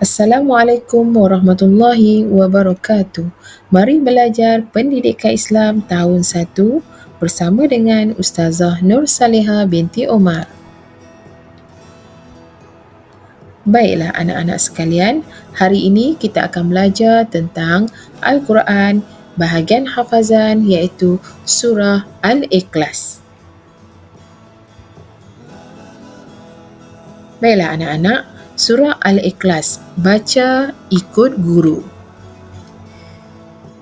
Assalamualaikum warahmatullahi wabarakatuh. Mari belajar Pendidikan Islam tahun 1 bersama dengan Ustazah Nur Saleha binti Omar. Baiklah anak-anak sekalian, hari ini kita akan belajar tentang Al-Quran bahagian hafazan iaitu surah Al-Ikhlas. Baiklah anak-anak, Surah Al-Ikhlas. Baca Ikut Guru.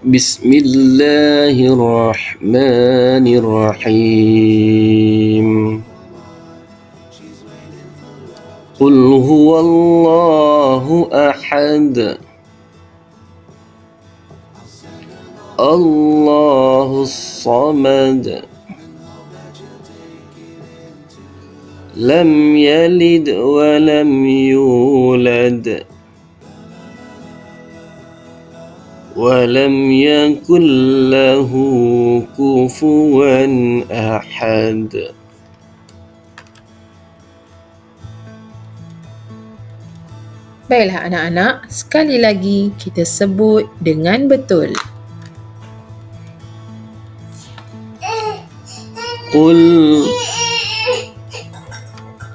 Bismillahirrahmanirrahim. قل هو الله احد Samad. لم يلد ولم يولد ولم يكن له كفوا أحد Baiklah anak-anak, sekali lagi kita sebut dengan betul. قل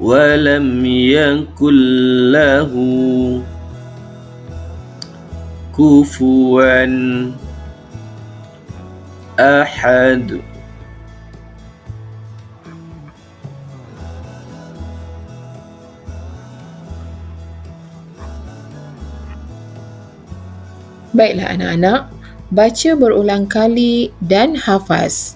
ولم يكن له كفوا أحد Baiklah anak-anak, baca berulang kali dan hafaz.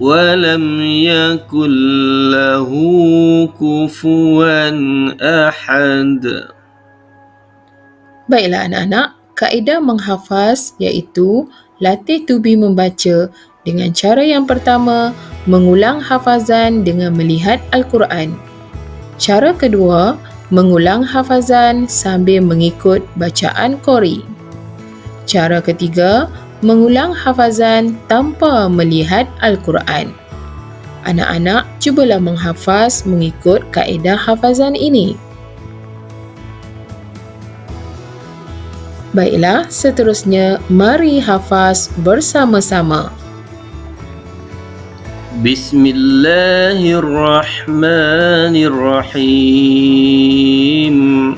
ولم يكن له كفوا أحد Baiklah anak-anak, kaedah menghafaz iaitu latih tubi membaca dengan cara yang pertama, mengulang hafazan dengan melihat Al-Quran. Cara kedua, mengulang hafazan sambil mengikut bacaan Qori. Cara ketiga, mengulang hafazan tanpa melihat Al-Quran. Anak-anak cubalah menghafaz mengikut kaedah hafazan ini. Baiklah, seterusnya mari hafaz bersama-sama. Bismillahirrahmanirrahim.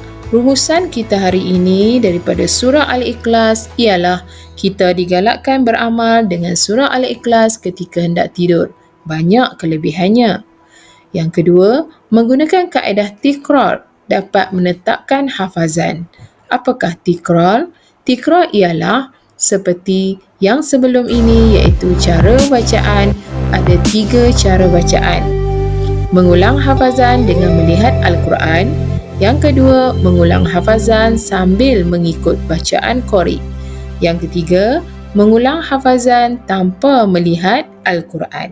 rumusan kita hari ini daripada surah Al-Ikhlas ialah kita digalakkan beramal dengan surah Al-Ikhlas ketika hendak tidur. Banyak kelebihannya. Yang kedua, menggunakan kaedah tikrar dapat menetapkan hafazan. Apakah tikrar? Tikrar ialah seperti yang sebelum ini iaitu cara bacaan ada tiga cara bacaan. Mengulang hafazan dengan melihat Al-Quran. Yang kedua, mengulang hafazan sambil mengikut bacaan Qori. Yang ketiga, mengulang hafazan tanpa melihat Al-Quran.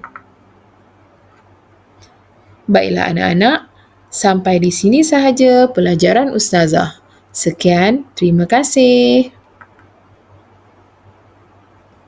Baiklah anak-anak, Sampai di sini sahaja pelajaran Ustazah. Sekian, terima kasih.